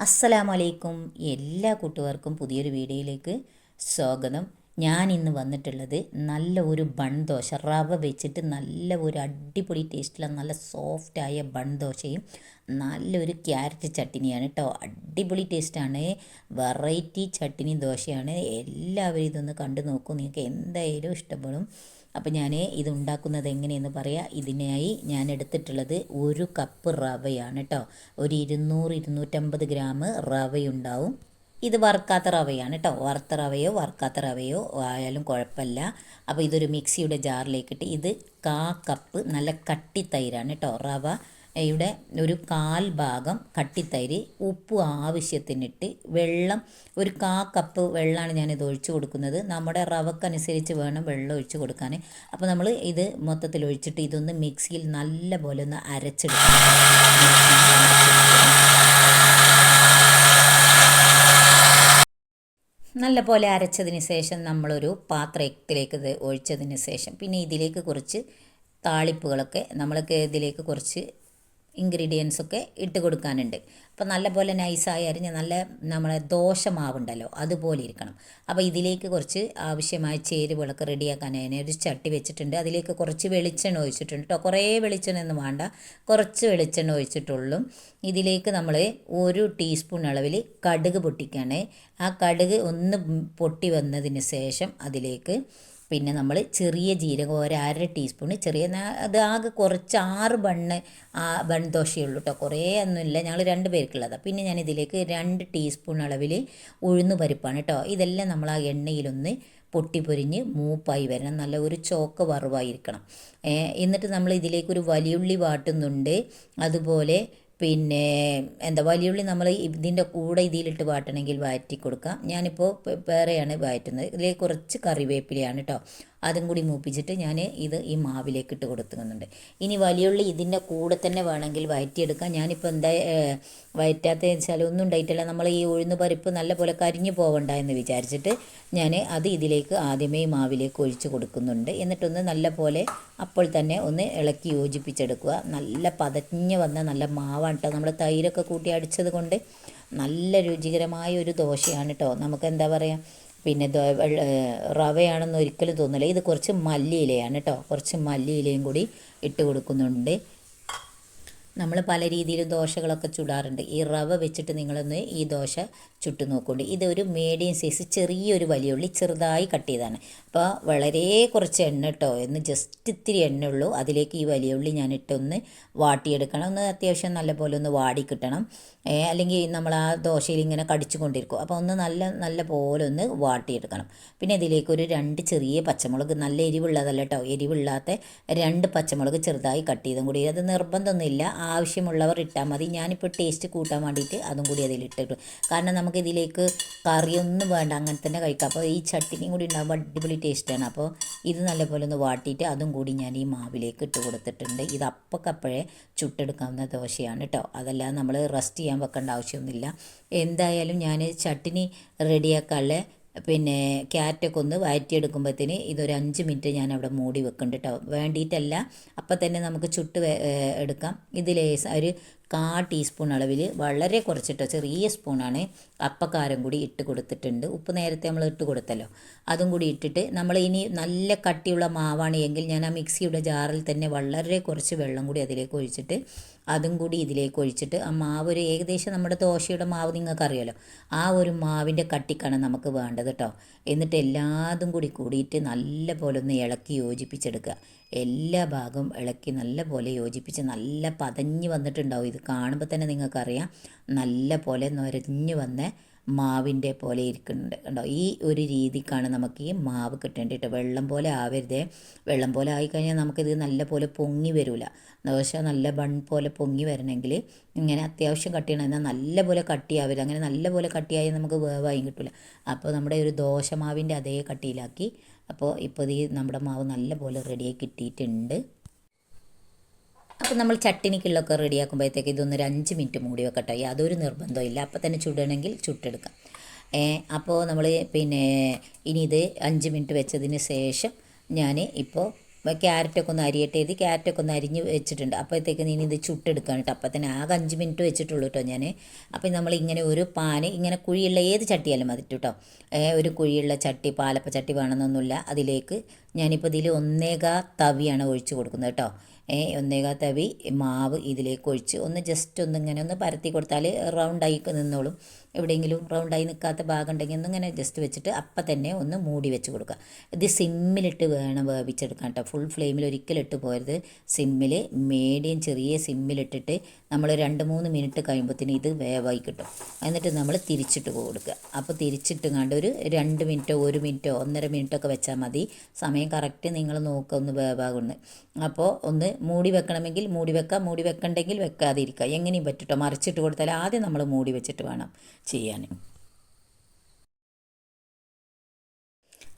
അസ്സലാമു അലൈക്കും എല്ലാ കൂട്ടുകാർക്കും പുതിയൊരു വീഡിയോയിലേക്ക് സ്വാഗതം. ഞാൻ ഇന്ന് വന്നിട്ടുള്ളത് നല്ല ഒരു ബൺ ദോശ. റവ വെച്ചിട്ട് നല്ല ഒരു അടിപൊളി ടേസ്റ്റുള്ള നല്ല സോഫ്റ്റായ ബൺ ദോശയും നല്ലൊരു ക്യാരറ്റ് ചട്ടിനിയാണ് കേട്ടോ അടിപൊളി ടേസ്റ്റാണ്. വെറൈറ്റി ചട്ടിനി ദോശയാണ്. എല്ലാവരും ഇതൊന്ന് കണ്ടു നോക്കൂ. നിങ്ങൾക്ക് എന്തായാലും ഇഷ്ടപ്പെടും. അപ്പോൾ ഞാൻ ഇത് ഉണ്ടാക്കുന്നത് എങ്ങനെയെന്ന് പറയാം. ഇതിനായി ഞാൻ എടുത്തിട്ടുള്ളത് ഒരു കപ്പ് റവയാണ് കേട്ടോ ഒരു ഇരുന്നൂറ് ഇരുന്നൂറ്റമ്പത് ഗ്രാം റവയുണ്ടാവും. ഇത് വറുക്കാത്ത റവയാണ് കേട്ടോ വറുത്ത റവയോ വറുക്കാത്ത റവയോ ആയാലും കുഴപ്പമില്ല. അപ്പോൾ ഇതൊരു മിക്സിയുടെ ജാറിലേക്കിട്ട് ഇത് കാ കപ്പ് നല്ല കട്ടി തൈരാണ് കേട്ടോ റവ ഇവിടെ ഒരു കാൽ ഭാഗം കട്ടിത്തൈര് ഉപ്പ് ആവശ്യത്തിനിട്ട് വെള്ളം ഒരു കാ കപ്പ് വെള്ളമാണ് ഞാനിത് ഒഴിച്ചു കൊടുക്കുന്നത്. നമ്മുടെ റവക്കനുസരിച്ച് വേണം വെള്ളം ഒഴിച്ച് കൊടുക്കാൻ അപ്പോൾ നമ്മൾ ഇത് മൊത്തത്തിൽ ഒഴിച്ചിട്ട് ഇതൊന്ന് മിക്സിയിൽ നല്ല പോലെ ഒന്ന് അരച്ചെടുക്കണം. നല്ല പോലെ അരച്ചതിന് ശേഷം നമ്മളൊരു പാത്രത്തിലേക്ക് ഇത് ഒഴിച്ചതിന് ശേഷം പിന്നെ ഇതിലേക്ക് കുറച്ച് താളിപ്പുകളൊക്കെ നമ്മൾക്ക് ഇതിലേക്ക് കുറച്ച് ഇൻഗ്രീഡിയൻസ് ഒക്കെ ഇട്ട് കൊടുക്കാനുണ്ട്. അപ്പോൾ നല്ലപോലെ നൈസായി അരിഞ്ഞ് നല്ല നമ്മളെ ദോശ മാവുണ്ടല്ലോ അതുപോലെ ഇരിക്കണം. അപ്പോൾ ഇതിലേക്ക് കുറച്ച് ആവശ്യമായ ചേരുവകളൊക്കെ റെഡിയാക്കാൻ ഒരു ചട്ടി വെച്ചിട്ടുണ്ട്. അതിലേക്ക് കുറച്ച് വെളിച്ചെണ്ണ ഒഴിച്ചിട്ടുണ്ട് കേട്ടോ കുറേ വെളിച്ചെണ്ണ ഒന്നും വേണ്ട കുറച്ച് വെളിച്ചെണ്ണ ഒഴിച്ചിട്ടുള്ളൂ. ഇതിലേക്ക് നമ്മൾ ഒരു ടീസ്പൂൺ അളവിൽ കടുക് പൊട്ടിക്കുകയാണ് ആ കടുക് ഒന്ന് പൊട്ടി വന്നതിന് ശേഷം അതിലേക്ക് പിന്നെ നമ്മൾ ചെറിയ ജീരകം ഒരു അര ടീസ്പൂൺ ചെറിയ അത് ആകെ കുറച്ച് ആറ് ബണ്ണ് ബൺ ദോശയുള്ളൂ കേട്ടോ കുറേ ഒന്നുമില്ല ഞങ്ങൾ രണ്ട് പേർക്കുള്ളതാണ് പിന്നെ ഞാൻ ഇതിലേക്ക് രണ്ട് ടീസ്പൂൺ അളവിൽ ഉഴുന്ന് പരിപ്പാണ് കേട്ടോ ഇതെല്ലാം നമ്മൾ ആ എണ്ണയിലൊന്ന് പൊട്ടിപ്പൊരിഞ്ഞ് മൂപ്പായി വരണം. നല്ല ഒരു ചോക്ക് വറവായിരിക്കണം. എന്നിട്ട് നമ്മൾ ഇതിലേക്ക് ഒരു വലിയുള്ളി വാട്ടുന്നുണ്ട്. അതുപോലെ പിന്നെ എന്താ വലിയുള്ളി നമ്മൾ ഇതിന്റെ കൂടെ ഇതിലിട്ട് വാട്ടണമെങ്കിൽ വാറ്റി കൊടുക്കാം. ഞാനിപ്പോൾ വേറെയാണ് വാറ്റുന്നത് ഇതിലേക്ക് കുറച്ച് കറിവേപ്പിലയാണ് കേട്ടോ അതും കൂടി മൂപ്പിച്ചിട്ട് ഞാൻ ഇത് ഈ മാവിലേക്ക് ഇട്ട് കൊടുക്കുന്നുണ്ട്. ഇനി വലിയുള്ളി ഇതിന്റെ കൂടെ തന്നെ വേണമെങ്കിൽ വയറ്റിയെടുക്കാം. ഞാനിപ്പോൾ എന്താ വയറ്റാത്ത വെച്ചാൽ ഒന്നും ഉണ്ടായിട്ടില്ല. നമ്മൾ ഈ ഉഴുന്ന് പരിപ്പ് നല്ല പോലെ കരിഞ്ഞു പോവണ്ട എന്ന് വിചാരിച്ചിട്ട് ഞാൻ അത് ഇതിലേക്ക് ആദ്യമേ ഈ മാവിലേക്ക് ഒഴിച്ച് കൊടുക്കുന്നുണ്ട്. എന്നിട്ടൊന്ന് നല്ല പോലെ അപ്പോൾ തന്നെ ഒന്ന് ഇളക്കി യോജിപ്പിച്ചെടുക്കുക. നല്ല പതഞ്ഞ് വന്ന നല്ല മാവാണ് കേട്ടോ നമ്മൾ തൈരൊക്കെ കൂട്ടി അടിച്ചത് കൊണ്ട് നല്ല രുചികരമായ ഒരു ദോശയാണ് കേട്ടോ നമുക്ക് എന്താ പറയുക പിന്നെ റവയാണെന്ന് ഒരിക്കലും തോന്നില്ല ഇത് കുറച്ച് മല്ലിയിലയാണ് കേട്ടോ കുറച്ച് മല്ലിയിലയും കൂടി ഇട്ട് കൊടുക്കുന്നുണ്ട്. നമ്മൾ പല രീതിയിൽ ദോശകളൊക്കെ ചുടാറുണ്ട്. ഈ റവ വെച്ചിട്ട് നിങ്ങളൊന്ന് ഈ ദോശ ചുട്ടു നോക്കുന്നുണ്ട് ഇതൊരു മീഡിയം സൈസ് ചെറിയൊരു വലിയ ഉള്ളി ചെറുതായി കട്ട് ചെയ്താണ് അപ്പോൾ വളരെ കുറച്ച് എണ്ണ കേട്ടോ എന്ന് ജസ്റ്റ് ഇത്തിരി എണ്ണ ഉള്ളൂ. അതിലേക്ക് ഈ വലിയ ഉള്ളി ഞാൻ ഇട്ടൊന്ന് വാട്ടിയെടുക്കണം. ഒന്ന് അത്യാവശ്യം നല്ല പോലെ ഒന്ന് വാടി കിട്ടണം. അല്ലെങ്കിൽ നമ്മൾ ആ ദോശയിൽ ഇങ്ങനെ കടിച്ചു കൊണ്ടിരിക്കും. അപ്പോൾ ഒന്ന് നല്ല നല്ല പോലെ ഒന്ന് വാട്ടിയെടുക്കണം. പിന്നെ ഇതിലേക്ക് ഒരു രണ്ട് ചെറിയ പച്ചമുളക് നല്ല എരിവുള്ളതല്ല കേട്ടോ എരിവില്ലാത്ത രണ്ട് പച്ചമുളക് ചെറുതായി കട്ട് ചെയ്തും കൂടി. അത് നിർബന്ധമൊന്നുമില്ല. ആവശ്യമുള്ളവർ ഇട്ടാൽ മതി. ഞാനിപ്പോൾ ടേസ്റ്റ് കൂട്ടാൻ വേണ്ടിയിട്ട് അതും കൂടി അതിലിട്ടിട്ടു കാരണം നമുക്ക് ഇതിലേക്ക് കറിയൊന്നും വേണ്ട അങ്ങനെ തന്നെ കഴിക്കാം. അപ്പോൾ ഈ ചട്ടിനിയും കൂടി ഉണ്ടാകുമ്പോൾ അടിപൊളി ടേസ്റ്റാണ് അപ്പോൾ ഇത് നല്ലപോലെ ഒന്ന് വാട്ടിയിട്ട് അതും കൂടി ഞാൻ ഈ മാവിലേക്ക് ഇട്ട് കൊടുത്തിട്ടുണ്ട്. ഇത് അപ്പക്കപ്പോഴേ ചുട്ടെടുക്കാവുന്ന ദോശയാണ് കേട്ടോ അതല്ലാതെ നമ്മൾ റെസ്റ്റ് ചെയ്യാൻ വെക്കേണ്ട ആവശ്യമൊന്നുമില്ല. എന്തായാലും ഞാൻ ചട്ടിനി റെഡിയാക്കാനുള്ള പിന്നെ ക്യാരറ്റൊക്കെ ഒന്ന് വഴറ്റിയെടുക്കുമ്പോഴത്തേന് ഇതൊരു അഞ്ച് മിനിറ്റ് ഞാൻ അവിടെ മൂടി വെക്കുന്നുണ്ട് കേട്ടോ വേണ്ടിയിട്ടല്ല അപ്പം തന്നെ നമുക്ക് ചുട്ട് എടുക്കാം. ഇതിൽ ഒരു കാ ടീസ്പൂൺ അളവിൽ വളരെ കുറച്ചിട്ടോ ചെറിയ സ്പൂണാണ് അപ്പക്കാരം കൂടി ഇട്ട് കൊടുത്തിട്ടുണ്ട്. ഉപ്പ് നേരത്തെ നമ്മൾ ഇട്ട് കൊടുത്തല്ലോ. അതും കൂടി ഇട്ടിട്ട് നമ്മൾ ഇനി നല്ല കട്ടിയുള്ള മാവാണ് എങ്കിൽ ഞാൻ ആ മിക്സിയുടെ ജാറിൽ തന്നെ വളരെ കുറച്ച് വെള്ളം കൂടി അതിലേക്ക് ഒഴിച്ചിട്ട് അതും കൂടി ഇതിലേക്ക് ഒഴിച്ചിട്ട് ആ മാവ് ഒരു ഏകദേശം നമ്മുടെ ദോശയുടെ മാവ് നിങ്ങൾക്കറിയാലോ. ആ ഒരു മാവിന്റെ കട്ടിക്കാണ് നമുക്ക് വേണ്ടത് കേട്ടോ. എന്നിട്ട് എല്ലാതും കൂടി കൂടിയിട്ട് നല്ല പോലെ ഒന്ന് ഇളക്കി യോജിപ്പിച്ചെടുക്കുക. എല്ലാ ഭാഗവും ഇളക്കി നല്ല പോലെ യോജിപ്പിച്ച് നല്ല പതഞ്ഞ് വന്നിട്ടുണ്ടാവും. ഇത് കാണുമ്പോൾ തന്നെ നിങ്ങൾക്കറിയാം. നല്ല പോലെ നൊരഞ്ഞ് വന്ന മാവിന്റെ പോലെ ഇരിക്കുന്നുണ്ട്. കണ്ടോ? ഈ ഒരു രീതിക്കാണ് നമുക്ക് ഈ മാവ് കിട്ടേണ്ടിട്ട് വെള്ളം പോലെ ആവരുതേ. വെള്ളം പോലെ ആയിക്കഴിഞ്ഞാൽ നമുക്കിത് നല്ല പോലെ പൊങ്ങി വരില്ല ദോശ നല്ല ബൺ പോലെ പൊങ്ങി വരണമെങ്കിൽ ഇങ്ങനെ അത്യാവശ്യം കട്ടിയാണ് എന്നാൽ നല്ല പോലെ കട്ടിയാവില്ല അങ്ങനെ നല്ല പോലെ കട്ടിയായി നമുക്ക് വേവായും കിട്ടില്ല അപ്പോൾ നമ്മുടെ ഒരു ദോശ മാവിന്റെ അതേ കട്ടിയിലാക്കി. അപ്പോൾ ഇപ്പോൾ ഈ നമ്മുടെ മാവ് നല്ല പോലെ റെഡിയായി കിട്ടിയിട്ടുണ്ട്. അപ്പോൾ നമ്മൾ ചട്ടിനിക്കുള്ളൊക്കെ റെഡിയാക്കുമ്പോഴത്തേക്ക് ഇതൊന്നൊരു അഞ്ച് മിനിറ്റ് മൂടി വെക്കട്ടോ യാതൊരു നിർബന്ധമില്ല അപ്പോൾ തന്നെ ചുടണമെങ്കിൽ ചുട്ടെടുക്കാം. അപ്പോൾ നമ്മൾ പിന്നെ ഇനി ഇത് അഞ്ച് മിനിറ്റ് വെച്ചതിന് ശേഷം ഞാൻ ഇപ്പോൾ ക്യാരറ്റൊക്കെ ഒന്ന് അരിയട്ടെ ഇത് ക്യാരറ്റൊക്കെ ഒന്ന് അരിഞ്ഞ് വെച്ചിട്ടുണ്ട്. അപ്പോഴത്തേക്ക് ഇനി ഇത് ചുട്ടെടുക്കാൻ കേട്ടോ. അപ്പം തന്നെ ആകെ അഞ്ച് മിനിറ്റ് വെച്ചിട്ടുള്ളൂ കേട്ടോ ഞാൻ അപ്പം നമ്മൾ ഇങ്ങനെ ഒരു പാന് ഇങ്ങനെ കുഴിയുള്ള ഏത് ചട്ടിയാലും മതി കേട്ടോ. ഒരു കുഴിയുള്ള ചട്ടി പാലപ്പ ചട്ടി വേണമെന്നൊന്നുമില്ല. അതിലേക്ക് ഞാനിപ്പോൾ ഇതിൽ ഒന്നേകാ തവിയാണ് ഒഴിച്ചു കൊടുക്കുന്നത് കേട്ടോ. ഏ, ഒന്നേകാ തവി മാവ് ഇതിലേക്ക് ഒഴിച്ച് ഒന്ന് ജസ്റ്റ് ഒന്ന് ഇങ്ങനെ ഒന്ന് പരത്തി കൊടുത്താൽ റൗണ്ടായി നിന്നോളും. എവിടെയെങ്കിലും റൗണ്ടായി നിൽക്കാത്ത ഭാഗം ഉണ്ടെങ്കിൽ ഒന്ന് ഇങ്ങനെ ജസ്റ്റ് വെച്ചിട്ട് അപ്പം തന്നെ ഒന്ന് മൂടി വെച്ച് കൊടുക്കുക. ഇത് സിമ്മിലിട്ട് വേണം വേവിച്ചെടുക്കാൻ കേട്ടോ. ഫുൾ ഫ്ലെയിമിൽ ഒരിക്കലും ഇട്ട് പോരുത്. സിമ്മിൽ മീഡിയം ചെറിയ സിമ്മിലിട്ടിട്ട് നമ്മൾ രണ്ട് മൂന്ന് മിനിറ്റ് കഴിയുമ്പോഴത്തേന് ഇത് വേവായി കിട്ടും. എന്നിട്ട് നമ്മൾ തിരിച്ചിട്ട് കൊടുക്കുക. അപ്പോൾ തിരിച്ചിട്ട് കണ്ട് ഒരു രണ്ട് മിനിറ്റോ ഒരു മിനിറ്റോ ഒന്നര മിനിറ്റോ ഒക്കെ വെച്ചാൽ മതി. സമയം കറക്റ്റ് നിങ്ങൾ നോക്കുക ഒന്ന് വേവാകുന്നത് അപ്പോൾ ഒന്ന് മൂടി വെക്കണമെങ്കിൽ മൂടി വെക്കാം മൂടി വെക്കണ്ടെങ്കിൽ വെക്കാതിരിക്കുക. എങ്ങനെയും പറ്റട്ടോ? മറിച്ചിട്ട് കൊടുത്താൽ ആദ്യം നമ്മൾ മൂടി വെച്ചിട്ട് വേണം ചെയ്യാൻ.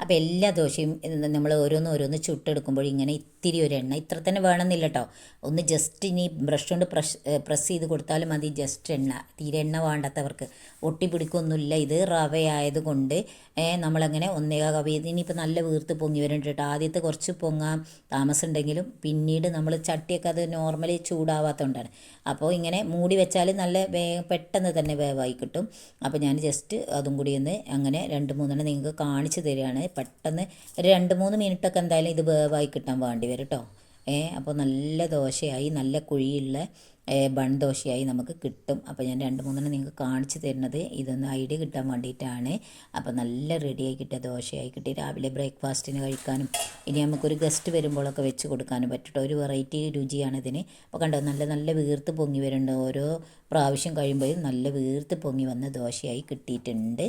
അപ്പോൾ എല്ലാ ദോശയും നമ്മൾ ഓരോന്ന് ഓരോന്ന് ചുട്ടെടുക്കുമ്പോൾ ഇങ്ങനെ ഇത്തിരി ഒരു എണ്ണ. ഇത്ര തന്നെ വേണമെന്നില്ല കേട്ടോ ഒന്ന് ജസ്റ്റ് ഇനി ബ്രഷ് കൊണ്ട് പ്രഷ് പ്രസ് ചെയ്ത് കൊടുത്താലും മതി ജസ്റ്റ് എണ്ണ. തീരെ എണ്ണ വേണ്ടാത്തവർക്ക്. ഒട്ടി പിടിക്കൊന്നുമില്ല. ഇത് റവയായത് കൊണ്ട് നമ്മളങ്ങനെ ഒന്നേകാ കവി ഇനിയിപ്പോൾ നല്ല വീർത്ത് പൊങ്ങി വരുന്നുണ്ട് കേട്ടോ ആദ്യത്തെ കുറച്ച് പൊങ്ങാൻ താമസമുണ്ടെങ്കിലും പിന്നീട് നമ്മൾ ചട്ടിയൊക്കെ അത് നോർമലി ചൂടാവാത്തതുകൊണ്ടാണ് അപ്പോൾ ഇങ്ങനെ മൂടി വെച്ചാൽ നല്ല വേ പെട്ടെന്ന് തന്നെ വേവായി കിട്ടും. അപ്പോൾ ഞാൻ ജസ്റ്റ് അതും കൂടി ഒന്ന് അങ്ങനെ രണ്ട് മൂന്നെണ്ണം നിങ്ങൾക്ക് കാണിച്ചു തരികയാണ്. പെട്ടെന്ന് ഒരു രണ്ട് മൂന്ന് മിനിറ്റൊക്കെ എന്തായാലും ഇത് വേവായി കിട്ടാൻ വേണ്ടി വരും കേട്ടോ ഏ അപ്പോൾ നല്ല ദോശയായി നല്ല കുഴിയുള്ള ബൺ ദോശയായി നമുക്ക് കിട്ടും. അപ്പോൾ ഞാൻ രണ്ട് മൂന്നെണ്ണം നിങ്ങൾക്ക് കാണിച്ചു തരുന്നത് ഇതൊന്ന് ഐഡിയ കിട്ടാൻ വേണ്ടിയിട്ടാണ്. അപ്പോൾ നല്ല റെഡിയായി കിട്ടിയ ദോശയായി കിട്ടി. രാവിലെ ബ്രേക്ക്ഫാസ്റ്റിന് കഴിക്കാനും ഇനി നമുക്കൊരു ഗസ്റ്റ് വരുമ്പോഴൊക്കെ വെച്ച് കൊടുക്കാനും പറ്റും ഒരു വെറൈറ്റി രുചിയാണ് ഇതിന്. അപ്പോൾ കണ്ടോ നല്ല നല്ല വീർത്ത് പൊങ്ങി വരുന്നുണ്ട്. ഓരോ പ്രാവശ്യം കഴിയുമ്പോഴും നല്ല വീർത്ത് പൊങ്ങി വന്ന ദോശയായി കിട്ടിയിട്ടുണ്ട്.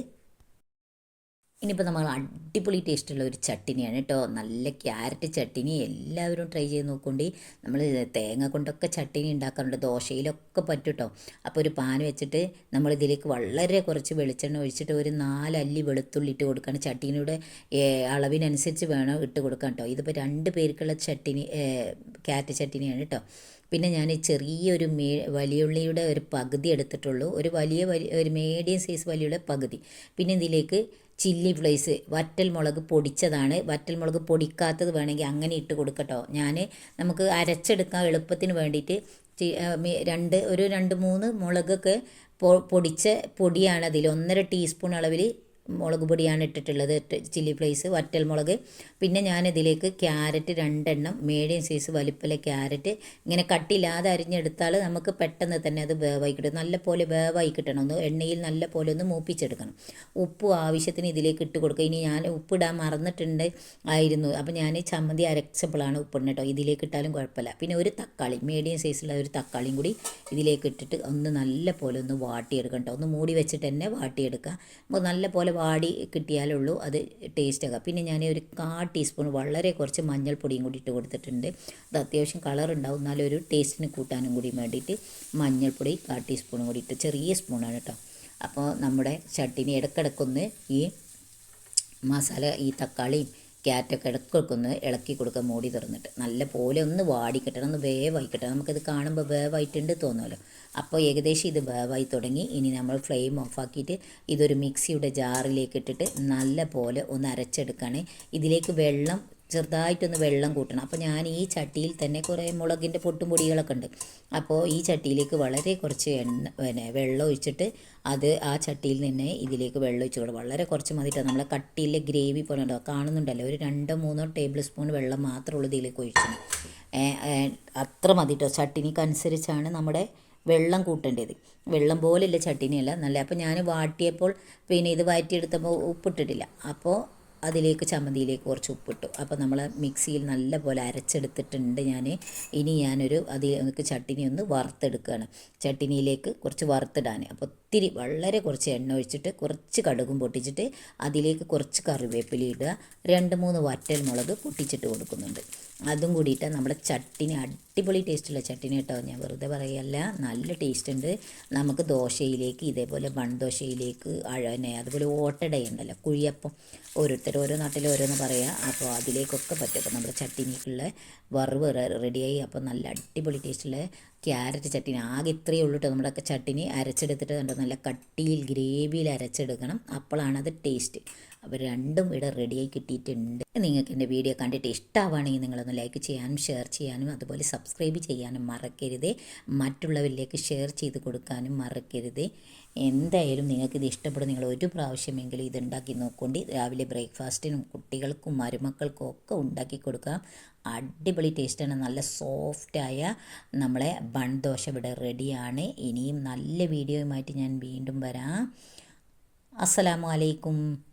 ഇനിയിപ്പോൾ നമ്മൾ അടിപൊളി ടേസ്റ്റുള്ള ഒരു ചട്ടിനിയാണ് കേട്ടോ. നല്ല ക്യാരറ്റ് ചട്ടിനി. എല്ലാവരും ട്രൈ ചെയ്ത് നോക്കൊണ്ടി. നമ്മൾ തേങ്ങ കൊണ്ടൊക്കെ ചട്ടിനി ഉണ്ടാക്കാറുണ്ട്. ദോശയിലൊക്കെ പറ്റും കേട്ടോ അപ്പോൾ ഒരു പാൻ വെച്ചിട്ട് നമ്മൾ ഇതിലേക്ക് വളരെ കുറച്ച് വെളിച്ചെണ്ണ ഒഴിച്ചിട്ട് ഒരു നാലല്ലി വെളുത്തുള്ളി ഇട്ട് കൊടുക്കണം. ചട്ടിനിയുടെ അളവിനനുസരിച്ച് വേണം ഇട്ട് കൊടുക്കാൻ കേട്ടോ ഇതിപ്പോൾ രണ്ട് പേർക്കുള്ള ചട്ടിനി ക്യാരറ്റ് ചട്ടിനിയാണ് കേട്ടോ പിന്നെ ഞാൻ ചെറിയൊരു മേ വലിയുള്ളിയുടെ ഒരു പകുതി എടുത്തിട്ടുള്ളൂ. ഒരു വലിയ വലിയ ഒരു മീഡിയം സൈസ് വലിയുടെ പകുതി. പിന്നെ ഇതിലേക്ക് ചില്ലി ഫ്ലേസ് വറ്റൽ മുളക് പൊടിച്ചതാണ്. വറ്റൽ മുളക് പൊടിക്കാത്തത് വേണമെങ്കിൽ അങ്ങനെ ഇട്ട് കൊടുക്കട്ടോ. ഞാൻ നമുക്ക് അരച്ചെടുക്കാൻ എളുപ്പത്തിന് വേണ്ടിയിട്ട് രണ്ട് ഒരു രണ്ട് മൂന്ന് മുളകൊക്കെ പൊടിച്ച പൊടിയാണ് അതിൽ. ഒന്നര ടീസ്പൂൺ അളവിൽ മുളക് പൊടിയാണ് ഇട്ടിട്ടുള്ളത്. ചില്ലി ഫ്ലേസ് വറ്റൽ മുളക്. പിന്നെ ഞാൻ ഇതിലേക്ക് ക്യാരറ്റ് രണ്ടെണ്ണം മീഡിയം സൈസ് വലിപ്പമുള്ള ക്യാരറ്റ് ഇങ്ങനെ കട്ടില്ലാതെ അരിഞ്ഞെടുത്താൽ നമുക്ക് പെട്ടെന്ന് തന്നെ അത് വേവായി കിട്ടും. നല്ല പോലെ വേവായി കിട്ടണം. ഒന്ന് എണ്ണയിൽ നല്ല പോലെ ഒന്ന് മൂപ്പിച്ചെടുക്കണം. ഉപ്പ് ആവശ്യത്തിന് ഇതിലേക്ക് ഇട്ട് കൊടുക്കുക. ഇനി ഞാൻ ഉപ്പിടാൻ മറന്നിട്ടുണ്ട് ആയിരുന്നു. അപ്പോൾ ഞാൻ ചമ്മന്തി അരച്ചപ്പോഴാണ് ഉപ്പിടുന്നത് കേട്ടോ. ഇതിലേക്ക് ഇട്ടാലും കുഴപ്പമില്ല. പിന്നെ ഒരു തക്കാളി മീഡിയം സൈസുള്ള ഒരു തക്കാളിയും കൂടി ഇതിലേക്ക് ഇട്ടിട്ട് ഒന്ന് നല്ല പോലെ ഒന്ന് വാട്ടിയെടുക്കണം കേട്ടോ. ഒന്ന് മൂടി വെച്ചിട്ട് തന്നെ വാട്ടിയെടുക്കുക. അപ്പോൾ നല്ല പോലെ വാടി കിട്ടിയാലുള്ളൂ അത് ടേസ്റ്റ് ആക്കുക പിന്നെ ഞാൻ ഒരു കാ ടീസ്പൂൺ വളരെ കുറച്ച് മഞ്ഞൾപ്പൊടിയും കൂടി ഇട്ട് കൊടുത്തിട്ടുണ്ട്. അത് അത്യാവശ്യം കളർ ഉണ്ടാവും. എന്നാലും ഒരു ടേസ്റ്റിന് കൂട്ടാനും കൂടി വേണ്ടിയിട്ട് മഞ്ഞൾപ്പൊടി കാ ടീസ്പൂണും കൂടി ഇട്ട് ചെറിയ സ്പൂണാണ് കേട്ടോ അപ്പോൾ നമ്മുടെ ചട്ടിനി ഇടക്കിടക്കൊന്ന് ഈ മസാല ഈ തക്കാളിയും ക്യാരറ്റൊക്കെ ഇടക്കൊക്കെ ഒന്ന് ഇളക്കി കൊടുക്കുക മൂടി തുറന്നിട്ട് നല്ല പോലെ ഒന്ന് വാടി കിട്ടണം ഒന്ന് വേവായി കിട്ടണം. നമുക്കിത് കാണുമ്പോൾ വേവായിട്ടുണ്ട് തോന്നുമല്ലോ. അപ്പോൾ ഏകദേശം ഇത് വേവായി തുടങ്ങി. ഇനി നമ്മൾ ഫ്ലെയിം ഓഫാക്കിയിട്ട് ഇതൊരു മിക്സിയുടെ ജാറിലേക്ക് ഇട്ടിട്ട് നല്ല പോലെ ഒന്ന് അരച്ചെടുക്കുകയാണ്. ഇതിലേക്ക് വെള്ളം ചെറുതായിട്ടൊന്ന് വെള്ളം കൂട്ടണം. അപ്പോൾ ഞാൻ ഈ ചട്ടിയിൽ തന്നെ കുറേ മുളകിന്റെ പൊട്ടും പൊടികളൊക്കെ ഉണ്ട്. അപ്പോൾ ഈ ചട്ടിയിലേക്ക് വളരെ കുറച്ച് എണ്ണ പിന്നെ വെള്ളം ഒഴിച്ചിട്ട് അത് ആ ചട്ടിയിൽ നിന്ന് ഇതിലേക്ക് വെള്ളം ഒഴിച്ച് കൊടുക്കും വളരെ കുറച്ച് മതിയിട്ട് നമ്മളെ കട്ടിയിലെ ഗ്രേവി പോലെ ഉണ്ടാവും കാണുന്നുണ്ടല്ലോ. ഒരു രണ്ടോ മൂന്നോ ടേബിൾ സ്പൂൺ വെള്ളം മാത്രമേ ഉള്ളൂ ഇതിലേക്ക് ഒഴിച്ചത്. അത്ര മതിട്ടോ ചട്ടിനിക്കനുസരിച്ചാണ് നമ്മുടെ വെള്ളം കൂട്ടേണ്ടത്. വെള്ളം പോലെയുള്ള ചട്ടിനിയല്ല. നല്ല അപ്പോൾ ഞാൻ വാട്ടിയപ്പോൾ പിന്നെ ഇത് വാറ്റിയെടുത്തപ്പോൾ ഉപ്പിട്ടിട്ടില്ല. അപ്പോൾ അതിലേക്ക് ചമ്മന്തിയിലേക്ക് കുറച്ച് ഉപ്പിട്ടു. അപ്പോൾ നമ്മൾ മിക്സിയിൽ നല്ല പോലെ അരച്ചെടുത്തിട്ടുണ്ട് ഞാൻ ഇനി ഞാനൊരു അതിലേക്ക് ചട്ടിനി ഒന്ന് വറുത്തെടുക്കുകയാണ് ചട്ടിനിയിലേക്ക് കുറച്ച് വറുത്തിടാൻ അപ്പോൾ ഒത്തിരി വളരെ കുറച്ച് എണ്ണ ഒഴിച്ചിട്ട് കുറച്ച് കടുകും പൊട്ടിച്ചിട്ട് അതിലേക്ക് കുറച്ച് കറിവേപ്പില ഇടുക. രണ്ട് മൂന്ന് വറ്റൽ മുളക് പൊട്ടിച്ചിട്ട് കൊടുക്കുന്നുണ്ട്. അതും കൂടിയിട്ട് നമ്മുടെ ചട്ടിനി അടിപൊളി ടേസ്റ്റുള്ള ചട്ടിനി കേട്ടോ. ഞാൻ വെറുതെ പറയല്ല നല്ല ടേസ്റ്റ് ഉണ്ട്. നമുക്ക് ദോശയിലേക്ക് ഇതേപോലെ വൺദോശയിലേക്ക് അഴനെ അതുപോലെ ഓട്ടടയുണ്ടല്ലോ കുഴിയപ്പം. ഓരോരുത്തർ ഓരോ നാട്ടിൽ ഓരോന്ന് പറയുക അപ്പോൾ അതിലേക്കൊക്കെ പറ്റും. അപ്പോൾ നമ്മുടെ ചട്ടിനിക്കുള്ള വറവ് റെഡിയായി അപ്പോൾ നല്ല അടിപൊളി ടേസ്റ്റുള്ള ക്യാരറ്റ് ചട്ടിനി. ആകെ ഇത്രയേ ഉള്ളൂ കേട്ടോ നമ്മുടെ ചട്ടിനി. അരച്ചെടുത്തിട്ട് കണ്ടോ നല്ല കട്ടിയിൽ ഗ്രേവിയിൽ അരച്ചെടുക്കണം. അപ്പോഴാണത് ടേസ്റ്റ്. അപ്പോൾ രണ്ടും ഇവിടെ റെഡിയായി കിട്ടിയിട്ടുണ്ട്. നിങ്ങൾക്ക് എന്റെ വീഡിയോ കണ്ടിട്ട് ഇഷ്ടമാവുകയാണെങ്കിൽ നിങ്ങളൊന്ന് ലൈക്ക് ചെയ്യാനും ഷെയർ ചെയ്യാനും അതുപോലെ സബ്സ്ക്രൈബ് ചെയ്യാനും മറക്കരുതേ. മറ്റുള്ളവരിലേക്ക് ഷെയർ ചെയ്ത് കൊടുക്കാനും മറക്കരുത്. എന്തായാലും നിങ്ങൾക്കിത് ഇഷ്ടപ്പെടും. നിങ്ങൾ ഒരു പ്രാവശ്യമെങ്കിലും ഇത് ഉണ്ടാക്കി നോക്കൊണ്ട് രാവിലെ ബ്രേക്ക്ഫാസ്റ്റിനും കുട്ടികൾക്കും മരുമക്കൾക്കും ഒക്കെ ഉണ്ടാക്കി കൊടുക്കാം. അടിപൊളി ടേസ്റ്റാണ്. നല്ല സോഫ്റ്റായ നമ്മളെ ബൺ ദോശ ഇവിടെ റെഡിയാണ്. ഇനിയും നല്ല വീഡിയോയുമായിട്ട് ഞാൻ വീണ്ടും വരാം. അസ്സലാമു അലൈക്കും.